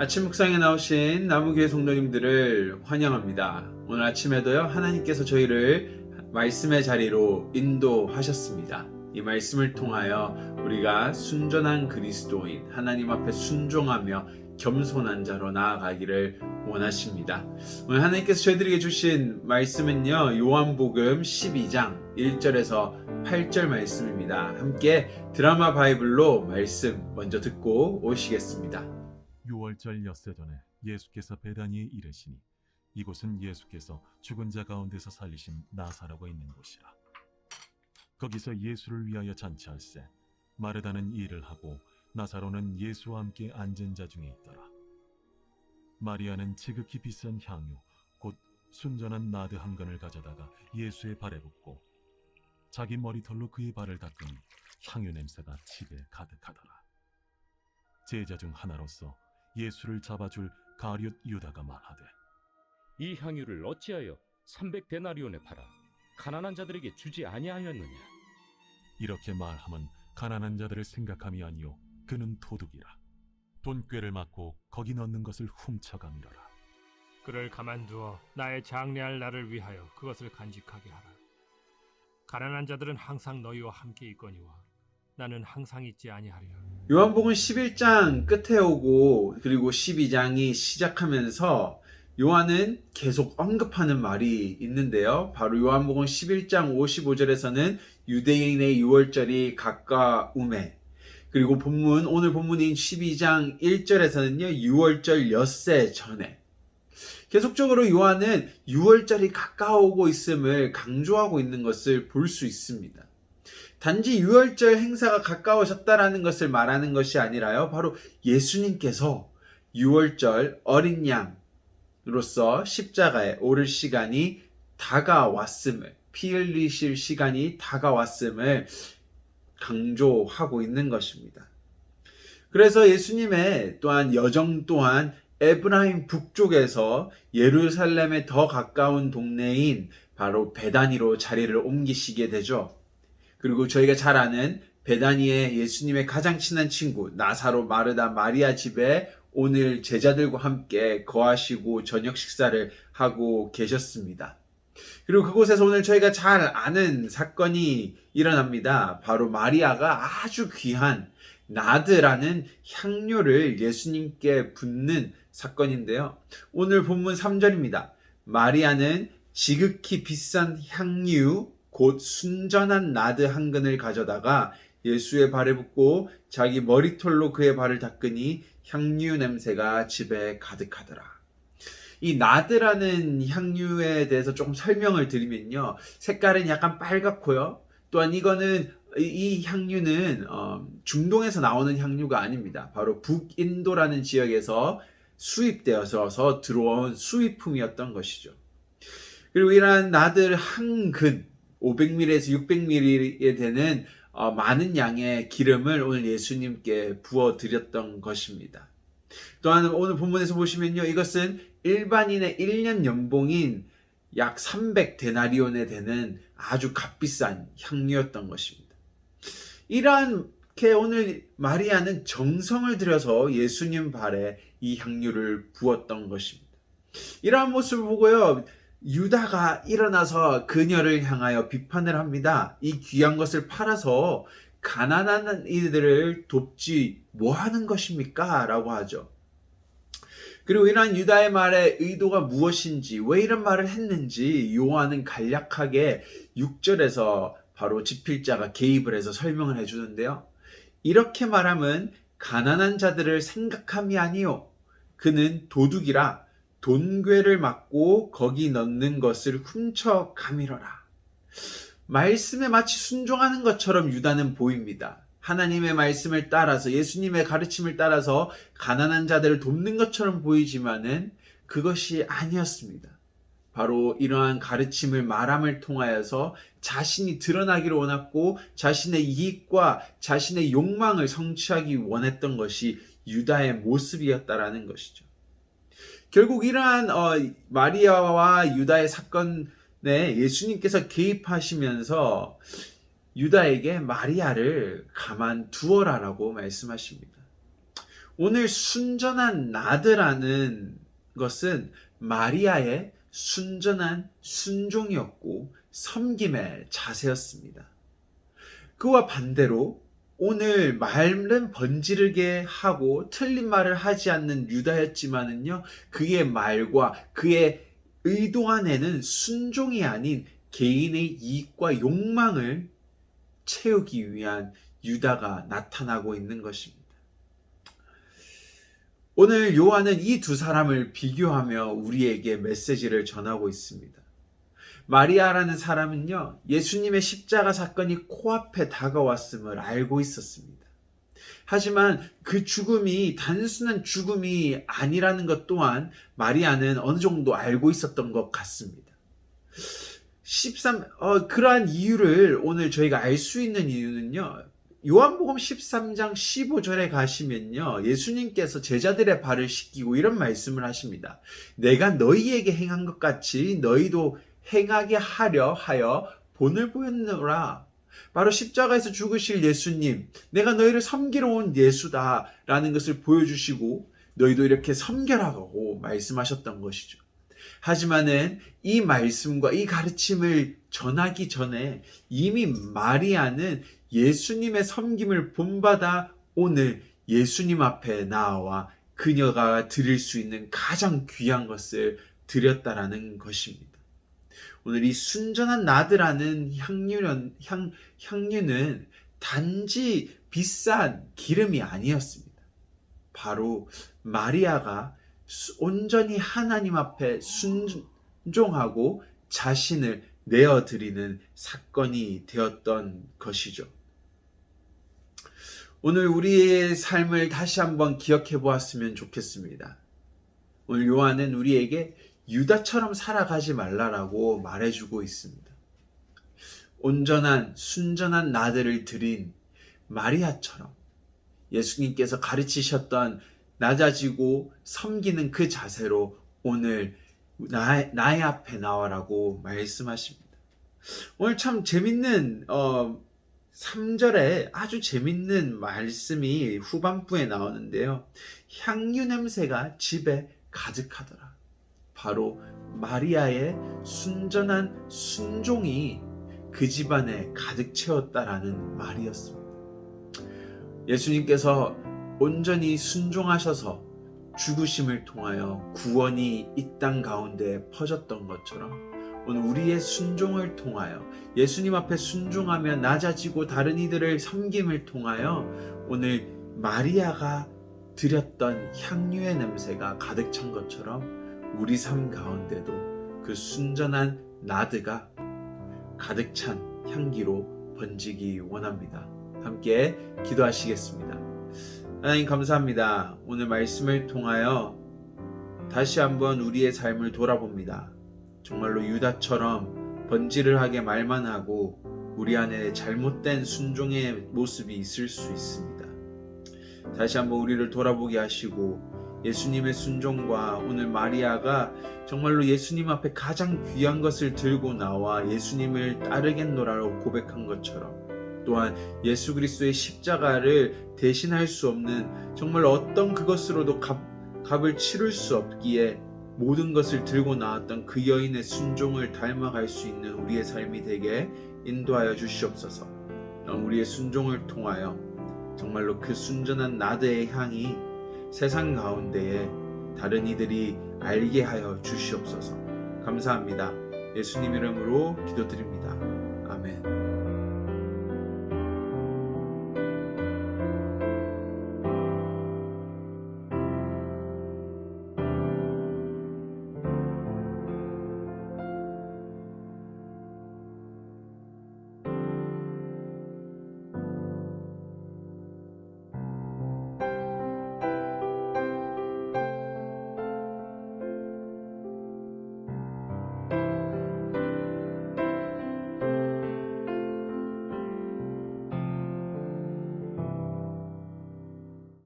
아침 묵상에 나오신 나무교회 성도님들을 환영합니다. 오늘 아침에도요, 하나님께서 저희를 말씀의 자리로 인도하셨습니다. 이 말씀을 통하여 우리가 순전한 그리스도인, 하나님 앞에 순종하며 겸손한 자로 나아가기를 원하십니다. 오늘 하나님께서 저희들에게 주신 말씀은요, 요한복음 12장 1절에서 8절 말씀입니다. 함께 드라마 바이블로 말씀 먼저 듣고 오시겠습니다. 6월절 엿새 전에 예수께서 베다니에 이르시니 이곳은 예수께서 죽은 자 가운데서 살리신 나사로가 있는 곳이라. 거기서 예수를 위하여 잔치할세 마르다는 일을 하고 나사로는 예수와 함께 앉은 자 중에 있더라. 마리아는 지극히 비싼 향유 곧 순전한 나드 한 건을 가져다가 예수의 발에 붓고 자기 머리털로 그의 발을 닦으니 향유 냄새가 집에 가득하더라. 제자 중 하나로서 예수를 잡아줄 가룟 유다가 말하되 이 향유를 어찌하여 300데나리온에 팔아 가난한 자들에게 주지 아니하였느냐? 이렇게 말함은 가난한 자들을 생각함이 아니요 그는 도둑이라. 돈꾀를 맞고 거기 넣는 것을 훔쳐가미러라. 그를 가만두어 나의 장래할 날을 위하여 그것을 간직하게 하라. 가난한 자들은 항상 너희와 함께 있거니와 나는 항상 있지 아니하리라. 요한복음 11장 끝에 오고 그리고 12장이 시작하면서 요한은 계속 언급하는 말이 있는데요. 바로 요한복음 11장 55절에서는 유대인의 6월절이 가까움에 그리고 본문 오늘 본문인 12장 1절에서는요. 6월절 엿새 전에 계속적으로 요한은 6월절이 가까우고 있음을 강조하고 있는 것을 볼 수 있습니다. 단지 6월절 행사가 가까워졌다라는 것을 말하는 것이 아니라요. 바로 예수님께서 6월절 어린 양으로서 십자가에 오를 시간이 다가왔음을, 피 흘리실 시간이 다가왔음을 강조하고 있는 것입니다. 그래서 예수님의 또한 여정 또한 에브라임 북쪽에서 예루살렘에 더 가까운 동네인 바로 베다니로 자리를 옮기시게 되죠. 그리고 저희가 잘 아는 베다니의 예수님의 가장 친한 친구 나사로 마르다 마리아 집에 오늘 제자들과 함께 거하시고 저녁 식사를 하고 계셨습니다. 그리고 그곳에서 오늘 저희가 잘 아는 사건이 일어납니다. 바로 마리아가 아주 귀한 나드라는 향료를 예수님께 붓는 사건인데요. 오늘 본문 3절입니다. 마리아는 지극히 비싼 향유 곧 순전한 나드 한 근을 가져다가 예수의 발에 붓고 자기 머리털로 그의 발을 닦으니 향유 냄새가 집에 가득하더라. 이 나드라는 향유에 대해서 조금 설명을 드리면요. 색깔은 약간 빨갛고요. 또한 이거는 이- 이 향유는 어, 중동에서 나오는 향유가 아닙니다. 바로 북인도라는 지역에서 수입되어서 들어온 수입품이었던 것이죠. 그리고 이러한 나들 한 근, 500ml에서 600ml에 되는 어, 많은 양의 기름을 오늘 예수님께 부어 드렸던 것입니다. 또한 오늘 본문에서 보시면요. 이것은 일반인의 1년 연봉인 약 300데나리온에 되는 아주 값비싼 향료였던 것입니다. 이렇게 오늘 마리아는 정성을 들여서 예수님 발에 이 향유를 부었던 것입니다. 이러한 모습을 보고요. 유다가 일어나서 그녀를 향하여 비판을 합니다. 이 귀한 것을 팔아서 가난한 이들을 돕지 뭐 하는 것입니까? 라고 하죠. 그리고 이러한 유다의 말의 의도가 무엇인지, 왜 이런 말을 했는지 요한은 간략하게 6절에서 바로 지필자가 개입을 해서 설명을 해주는데요. 이렇게 말함은 가난한 자들을 생각함이 아니요. 그는 도둑이라 돈괴를 맞고 거기 넣는 것을 훔쳐 가미러라. 말씀에 마치 순종하는 것처럼 유다는 보입니다. 하나님의 말씀을 따라서 예수님의 가르침을 따라서 가난한 자들을 돕는 것처럼 보이지만은 그것이 아니었습니다. 바로 이러한 가르침을 말함을 통하여서 자신이 드러나기를 원했고 자신의 이익과 자신의 욕망을 성취하기 원했던 것이 유다의 모습이었다라는 것이죠. 결국 이러한 어, 마리아와 유다의 사건에 예수님께서 개입하시면서 유다에게 마리아를 가만 두어라라고 말씀하십니다. 오늘 순전한 나드라는 것은 마리아의 순전한 순종이었고 섬김의 자세였습니다. 그와 반대로 오늘 말은 번지르게 하고 틀린 말을 하지 않는 유다였지만은요, 그의 말과 그의 의도 안에는 순종이 아닌 개인의 이익과 욕망을 채우기 위한 유다가 나타나고 있는 것입니다. 오늘 요한은 이 두 사람을 비교하며 우리에게 메시지를 전하고 있습니다. 마리아라는 사람은요, 예수님의 십자가 사건이 코앞에 다가왔음을 알고 있었습니다. 하지만 그 죽음이 단순한 죽음이 아니라는 것 또한 마리아는 어느 정도 알고 있었던 것 같습니다. 13, 어, 그러한 이유를 오늘 저희가 알 수 있는 이유는요, 요한복음 13장 15절에 가시면요, 예수님께서 제자들의 발을 씻기고 이런 말씀을 하십니다. 내가 너희에게 행한 것 같이 너희도 행하게 하려 하여 본을 보였노라. 바로 십자가에서 죽으실 예수님, 내가 너희를 섬기러 온 예수다라는 것을 보여주시고 너희도 이렇게 섬겨라고 말씀하셨던 것이죠. 하지만은 이 말씀과 이 가르침을 전하기 전에 이미 마리아는 예수님의 섬김을 본받아 오늘 예수님 앞에 나와 그녀가 드릴 수 있는 가장 귀한 것을 드렸다라는 것입니다. 오늘 이 순전한 나드라는 향유는, 향, 향유는 단지 비싼 기름이 아니었습니다. 바로 마리아가 수- 온전히 하나님 앞에 순종하고 자신을 내어드리는 사건이 되었던 것이죠. 오늘 우리의 삶을 다시 한번 기억해 보았으면 좋겠습니다. 오늘 요한은 우리에게 유다처럼 살아가지 말라라고 말해주고 있습니다. 온전한, 순전한 나들을 드린 마리아처럼 예수님께서 가르치셨던 낮아지고 섬기는 그 자세로 오늘 나, 나의 앞에 나와라고 말씀하십니다. 오늘 참 재밌는, 어, 3절에 아주 재밌는 말씀이 후반부에 나오는데요. 향유 냄새가 집에 가득하더라. 바로 마리아의 순전한 순종이 그 집안에 가득 채웠다라는 말이었습니다. 예수님께서 온전히 순종하셔서 죽으심을 통하여 구원이 이 땅 가운데 퍼졌던 것처럼 오늘 우리의 순종을 통하여 예수님 앞에 순종하며 낮아지고 다른 이들을 섬김을 통하여 오늘 마리아가 드렸던 향유의 냄새가 가득 찬 것처럼 우리 삶 가운데도 그 순전한 나드가 가득 찬 향기로 번지기 원합니다. 함께 기도하시겠습니다. 하나님 감사합니다. 오늘 말씀을 통하여 다시 한번 우리의 삶을 돌아봅니다. 정말로 유다처럼 번지르하게 말만 하고 우리 안에 잘못된 순종의 모습이 있을 수 있습니다. 다시 한번 우리를 돌아보게 하시고 예수님의 순종과 오늘 마리아가 정말로 예수님 앞에 가장 귀한 것을 들고 나와 예수님을 따르겠노라고 고백한 것처럼 또한 예수 그리스도의 십자가를 대신할 수 없는 정말 어떤 그것으로도 값, 값을 치를 수 없기에 모든 것을 들고 나왔던 그 여인의 순종을 닮아갈 수 있는 우리의 삶이 되게 인도하여 주시옵소서. 우리의 순종을 통하여 정말로 그 순전한 나드의 향이 세상 가운데에 다른 이들이 알게 하여 주시옵소서. 감사합니다. 예수님 이름으로 기도드립니다.